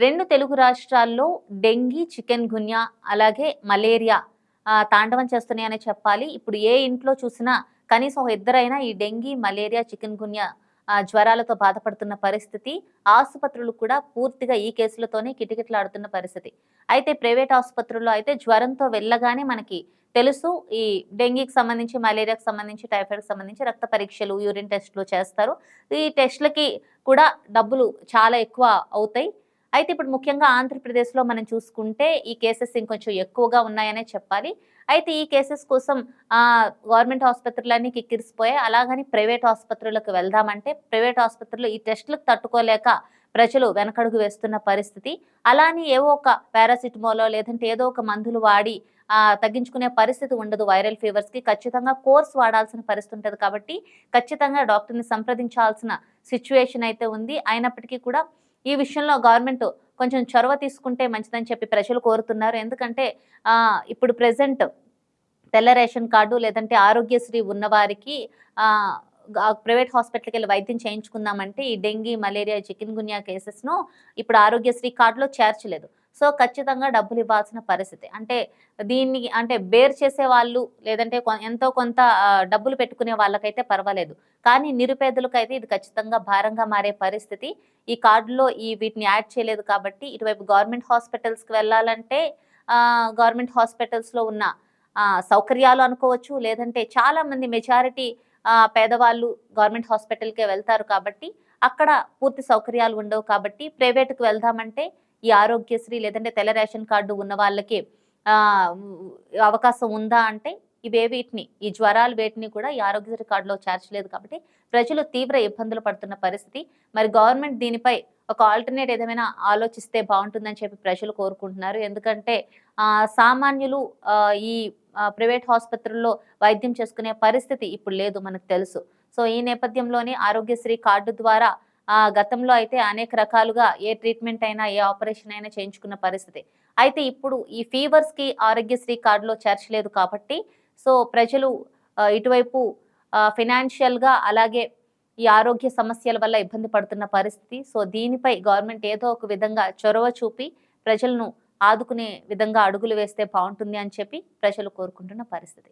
రెండు తెలుగు రాష్ట్రాల్లో dengue chicken గున్యా అలాగే మలేరియా తాండవం చేస్తున్నాయని చెప్పాలి. ఇప్పుడు ఏ ఇంట్లో చూసినా కనీసం ఒక ఇద్దరైనా ఈ డెంగీ మలేరియా చికెన్ గున్యా జ్వరాలతో బాధపడుతున్న పరిస్థితి ఆసుపత్రులు కూడా పూర్తిగా ఈ కేసులతోనే కిటకిటలాడుతున్న పరిస్థితి. అయితే ప్రైవేట్ ఆసుపత్రుల్లో అయితే జ్వరంతో వెళ్ళగానే మనకి తెలుసు ఈ డెంగీకి సంబంధించి మలేరియాకి సంబంధించి టైఫాయిడ్కి సంబంధించి రక్త పరీక్షలు యూరిన్ టెస్టులు చేస్తారు. ఈ టెస్టులకి కూడా డబ్బులు చాలా ఎక్కువ అవుతాయి. అయితే ఇప్పుడు ముఖ్యంగా ఆంధ్రప్రదేశ్లో మనం చూసుకుంటే ఈ కేసెస్ ఇంకొంచెం ఎక్కువగా ఉన్నాయనే చెప్పాలి. అయితే ఈ కేసెస్ కోసం గవర్నమెంట్ ఆసుపత్రులన్నీ కిక్కిరిసిపోయాయి. అలాగని ప్రైవేట్ ఆసుపత్రులకు వెళ్దామంటే ప్రైవేట్ ఆసుపత్రులు ఈ టెస్టులకు తట్టుకోలేక ప్రజలు వెనకడుగు వేస్తున్న పరిస్థితి. అలాని ఏవో ఒక పారాసిటమాలో లేదంటే ఏదో ఒక మందులు వాడి తగ్గించుకునే పరిస్థితి ఉండదు వైరల్ ఫీవర్స్కి. ఖచ్చితంగా కోర్స్ వాడాల్సిన పరిస్థితి ఉంటుంది కాబట్టి ఖచ్చితంగా డాక్టర్ని సంప్రదించాల్సిన సిచ్యువేషన్ అయితే ఉంది. అయినప్పటికీ కూడా ఈ విషయంలో గవర్నమెంట్ కొంచెం చొరవ తీసుకుంటే మంచిదని చెప్పి ప్రజలు కోరుతున్నారు. ఎందుకంటే ఇప్పుడు ప్రెసెంట్ తెల్ల రేషన్ కార్డు లేదంటే ఆరోగ్యశ్రీ ఉన్నవారికి ప్రైవేట్ హాస్పిటల్కి వెళ్ళి వైద్యం చేయించుకుందామంటే ఈ డెంగీ మలేరియా చికెన్ గున్యా కేసెస్ను ఇప్పుడు ఆరోగ్యశ్రీ కార్డులో చేర్చలేదు. సో ఖచ్చితంగా డబ్బులు ఇవ్వాల్సిన పరిస్థితి. అంటే దీన్ని అంటే బేర్ చేసే వాళ్ళు లేదంటే కొ- ఎంతో కొంత డబ్బులు పెట్టుకునే వాళ్ళకైతే పర్వాలేదు. కానీ నిరుపేదలకైతే ఇది ఖచ్చితంగా భారంగా మారే పరిస్థితి. ఈ కార్డులో ఈ వీటిని యాడ్ చేయలేదు కాబట్టి ఇటువైపు గవర్నమెంట్ హాస్పిటల్స్కి వెళ్ళాలంటే గవర్నమెంట్ హాస్పిటల్స్లో ఉన్న సౌకర్యాలు అనుకోవచ్చు. లేదంటే చాలామంది మెజారిటీ పేదవాళ్ళు గవర్నమెంట్ హాస్పిటల్కే వెళ్తారు కాబట్టి అక్కడ పూర్తి సౌకర్యాలు ఉండవు కాబట్టి ప్రైవేట్కి వెళ్దామంటే ఈ ఆరోగ్యశ్రీ లేదంటే తెల్ల రేషన్ కార్డు ఉన్న వాళ్ళకి అవకాశం ఉందా అంటే ఇవే వీటిని ఈ జ్వరాలు వేటిని కూడా ఈ ఆరోగ్యశ్రీ కార్డులో చేర్చలేదు కాబట్టి ప్రజలు తీవ్ర ఇబ్బందులు పడుతున్న పరిస్థితి. మరి గవర్నమెంట్ దీనిపై ఒక ఆల్టర్నేట్ ఏదైనా ఆలోచిస్తే బాగుంటుందని చెప్పి ప్రజలు కోరుకుంటున్నారు. ఎందుకంటే సామాన్యులు ఈ ప్రైవేట్ ఆసుపత్రుల్లో వైద్యం చేసుకునే పరిస్థితి ఇప్పుడు లేదు మనకు తెలుసు. సో ఈ నేపథ్యంలోనే ఆరోగ్యశ్రీ కార్డు ద్వారా గతంలో అయితే అనేక రకాలుగా ఏ ట్రీట్మెంట్ అయినా ఏ ఆపరేషన్ అయినా చేయించుకున్న పరిస్థితి. అయితే ఇప్పుడు ఈ ఫీవర్స్కి ఆరోగ్యశ్రీ కార్డులో చేర్చలేదు కాబట్టి సో ప్రజలు ఇటువైపు ఫినాన్షియల్గా అలాగే ఈ ఆరోగ్య సమస్యల వల్ల ఇబ్బంది పడుతున్న పరిస్థితి. సో దీనిపై గవర్నమెంట్ ఏదో ఒక విధంగా చొరవ చూపి ప్రజలను ఆదుకునే విధంగా అడుగులు వేస్తే బాగుంటుంది అని చెప్పి ప్రజలు కోరుకుంటున్న పరిస్థితి.